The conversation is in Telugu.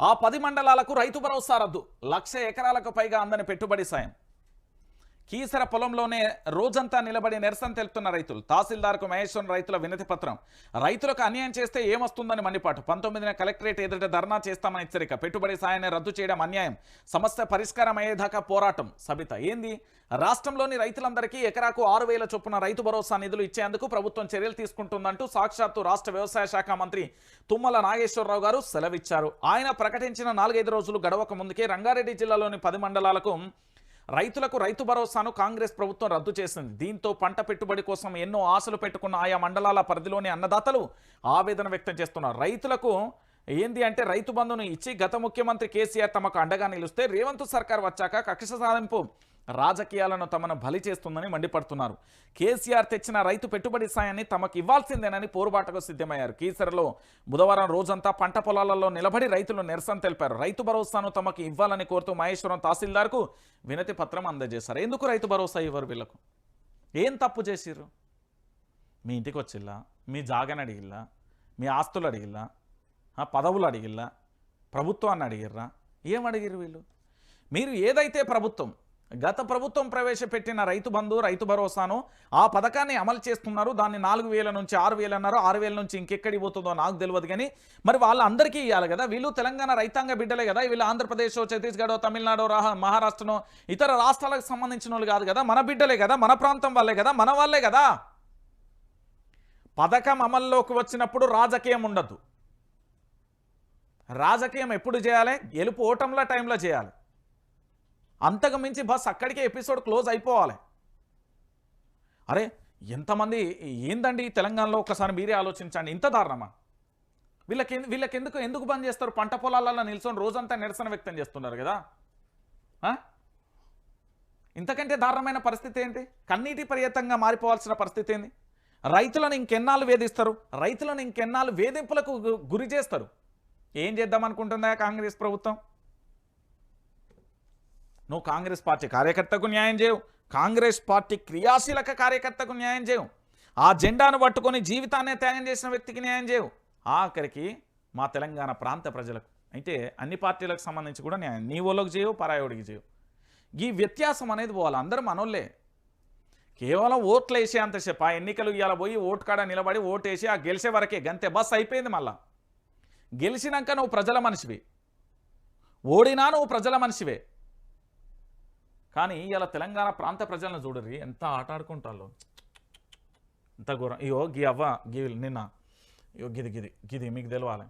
ఆ పది మండలాలకు రైతు భరోసా రద్దు. లక్ష ఎకరాలకు పైగా అందని పెట్టుబడి సాయం. కీసర పొలంలోనే రోజంతా నిలబడి నిరసన తెలుపుతున్న రైతులు తహసీల్దార్కు మహేశ్వరం రైతుల వినతి పత్రం. రైతులకు అన్యాయం చేస్తే ఏమొస్తుందని మండిపాటు. పంతొమ్మిదిన కలెక్టరేట్ ఎదుట ధర్నా చేస్తామని హెచ్చరిక. పెట్టుబడి సాయాన్ని రద్దు చేయడం అన్యాయం. సమస్య పరిష్కారం అయ్యేదాకా పోరాటం. సబిత ఏంది? రాష్ట్రంలోని రైతులందరికీ ఎకరాకు ఆరు వేల చొప్పున రైతు భరోసా నిధులు ఇచ్చేందుకు ప్రభుత్వం చర్యలు తీసుకుంటుందంటూ సాక్షాత్తు రాష్ట్ర వ్యవసాయ శాఖ మంత్రి తుమ్మల నాగేశ్వరరావు గారు సెలవిచ్చారు. ఆయన ప్రకటించిన నాలుగైదు రోజులు గడవక ముందుకే రంగారెడ్డి జిల్లాలోని పది మండలాలకు రైతులకు రైతు భరోసాను కాంగ్రెస్ ప్రభుత్వం రద్దు చేసింది. దీంతో పంట పెట్టుబడి కోసం ఎన్నో ఆశలు పెట్టుకున్న ఆయా మండలాల పరిధిలోని అన్నదాతలు ఆవేదన వ్యక్తం చేస్తున్నారు. రైతులకు ఏంది అంటే రైతు బంధును ఇచ్చి గత ముఖ్యమంత్రి కేసీఆర్ తమకు అండగా నిలిస్తే రేవంత్ సర్కార్ వచ్చాక కక్ష సాధింపు రాజకీయాలను తమను బలి చేస్తుందని మండిపడుతున్నారు. కేసీఆర్ తెచ్చిన రైతు పెట్టుబడి సాయాన్ని తమకు ఇవ్వాల్సిందేనని పోరుబాటకు సిద్ధమయ్యారు. కీసరలో బుధవారం రోజంతా పంట పొలాలలో నిలబడి రైతులు నిరసన తెలిపారు. రైతు భరోసాను తమకు ఇవ్వాలని కోరుతూ మహేశ్వరం తహసీల్దార్కు వినతి పత్రం అందజేశారు. ఎందుకు రైతు భరోసా ఇవ్వరు వీళ్ళకు? ఏం తప్పు చేసిర్రు? మీ ఇంటికి వచ్చిల్లా? మీ జాగని అడిగిల్లా? మీ ఆస్తులు అడిగిల్లా? పదవులు అడిగిల్లా? ప్రభుత్వాన్ని అడిగిర్రా? ఏం అడిగిర్రు వీళ్ళు? మీరు ఏదైతే ప్రభుత్వం గత ప్రభుత్వం ప్రవేశపెట్టిన రైతు బంధు రైతు భరోసాను ఆ పథకాన్ని అమలు చేస్తున్నారు. దాన్ని నాలుగు వేల నుంచి ఆరు వేలు అన్నారు. ఆరు వేల నుంచి ఇంకెక్కడికి పోతుందో నాకు తెలియదు కానీ మరి వాళ్ళందరికీ ఇవ్వాలి కదా. వీళ్ళు తెలంగాణ రైతాంగ బిడ్డలే కదా. వీళ్ళు ఆంధ్రప్రదేశ్ ఛత్తీస్గఢ్ తమిళనాడు రాహ మహారాష్ట్రనో ఇతర రాష్ట్రాలకు సంబంధించిన వాళ్ళు కాదు కదా. మన బిడ్డలే కదా. మన ప్రాంతం వాళ్ళే కదా. మన వాళ్ళే కదా. పథకం అమల్లోకి వచ్చినప్పుడు రాజకీయం ఉండదు. రాజకీయం ఎప్పుడు చేయాలి? గెలుపు ఓటంల టైంలో చేయాలి. అంతకు మించి బస్ అక్కడికే ఎపిసోడ్ క్లోజ్ అయిపోవాలి. అరే ఎంతమంది ఏందండి తెలంగాణలో? ఒకసారి మీరే ఆలోచించండి. ఇంత దారుణమా? వీళ్ళకి వీళ్ళకి ఎందుకు ఎందుకు బంద్ చేస్తారు? పంట పొలాలలో నిల్చొని రోజంతా నిరసన వ్యక్తం చేస్తున్నారు కదా? ఇంతకంటే దారుణమైన పరిస్థితి ఏంటి? కన్నీటి పర్యతంగా మారిపోవాల్సిన పరిస్థితి ఏంది? రైతులను ఇంకెన్నాళ్ళు వేధిస్తారు? రైతులను ఇంకెన్నాళ్ళు వేధింపులకు గు- గురి చేస్తారు? ఏం చేద్దామనుకుంటుందా కాంగ్రెస్ ప్రభుత్వం? నువ్వు కాంగ్రెస్ పార్టీ కార్యకర్తకు న్యాయం చేయవు కాంగ్రెస్ పార్టీ క్రియాశీలక కార్యకర్తకు న్యాయం చేయవు ఆ జెండాను పట్టుకొని జీవితాన్ని త్యాగం చేసిన వ్యక్తికి న్యాయం చేయవు ఆఖరికి మా తెలంగాణ ప్రాంత ప్రజలకు అయితే అన్ని పార్టీలకు సంబంధించి కూడా న్యాయం. నీ ఓళ్ళకి చేయవు పరాయోడికి చేయవు ఈ వ్యత్యాసం అనేది పోవాలి. అందరూ మనోళ్ళే. కేవలం ఓట్లు వేసే అంతసేపు ఆ ఎన్నికలు ఇవాళ పోయి ఓటు కాడ నిలబడి ఓటు వేసి ఆ గెలిచే వరకే గంతే బస్ అయిపోయింది మళ్ళా. గెలిచినాక నువ్వు ప్రజల మనిషివి. ఓడినా నువ్వు ప్రజల మనిషివే. కానీ ఇలా తెలంగాణ ప్రాంత ప్రజలను చూడరి ఎంత ఆట ఆడుకుంటారు. ఎంత ఘోరం. ఇయో గీ అవ్వ గీ నిన్న. ఇయో గిది గిది గిది మీకు తెలవాలి.